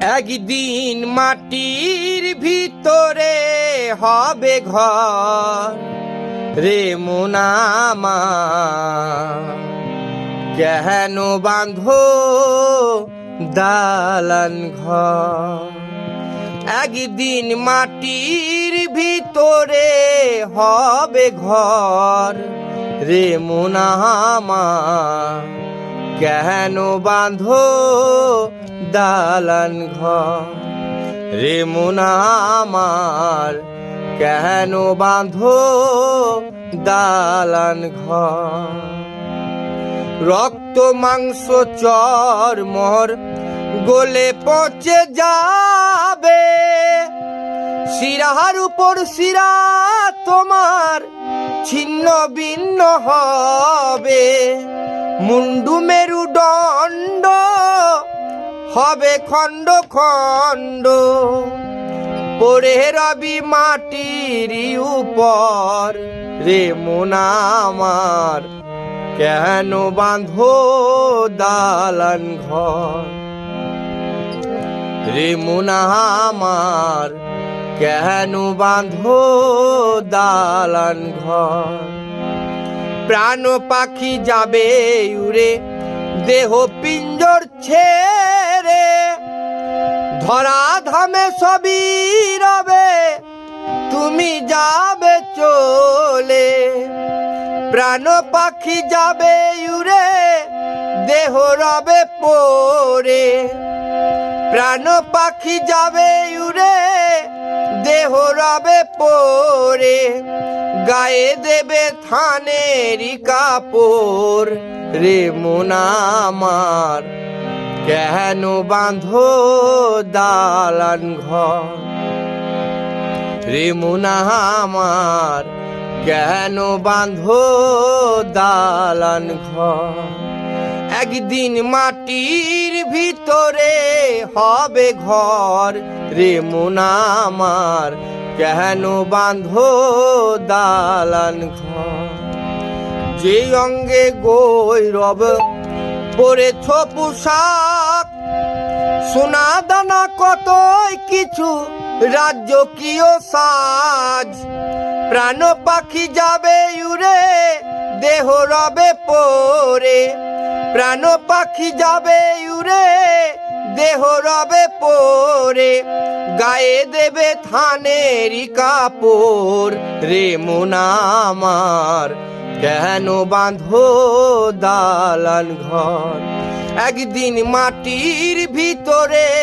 একদিন মাটির ভিতরে হবে ঘর রে মোনামা। কেন বাঁধো দালান ঘর? একদিন মাটির ভিতরে হবে ঘর রে মোনামা। কেন বাঁধো দালান ঘর? রে মোনামার কেন বাঁধো দালান ঘর? রক্ত, মাংস, চর, মর, গলে পচে যাবে। শিরার উপর শিরা তোমার ছিন্ন ভিন্ন হবে। মুন্ডু মেরুদণ্ড, হবে খণ্ড খণ্ড। পড়ে রবি মাটির উপর, রে মোনামার কেন বাঁধো দালান ঘর? রে মোনামার কেন বাঁধো দালান ঘর? প্রাণ পাখি যাবে উড়ে, দেহ পিঞ্জর ছেড়ে। ধরা ধামে সবই রবে, তুমি যাবে চলে। প্রাণ পাখি যাবে উড়ে, দেহ রবে পড়ে। প্রাণ পাখি যাবে উড়ে, দেহ রবে পড়ে। গায়ে দেবে থানেরই কাপড় রে মোনামার কেন বাঁধো দালান ঘর? রে মোনামার কেন বাঁধো দালান ঘর? একদিন মাটির ভিতরে হবে ঘর রে মোনামার কেন বাঁধো দালান ঘর? যে অঙ্গে গৈরব পরেছ পোশাক, সোনা দানা কতই কিছু রাজ্যকীয় সাজ। প্রাণ পাখি যাবে উড়ে, দেহ রবে পরে প্রাণ পাখি যাবে উড়ে, দেহ রবে পরে। গায়ে দেবে থানেরই কাপড়, রে মোনামার কেন বাঁধো দালান ঘর? একদিন মাটির ভিতরে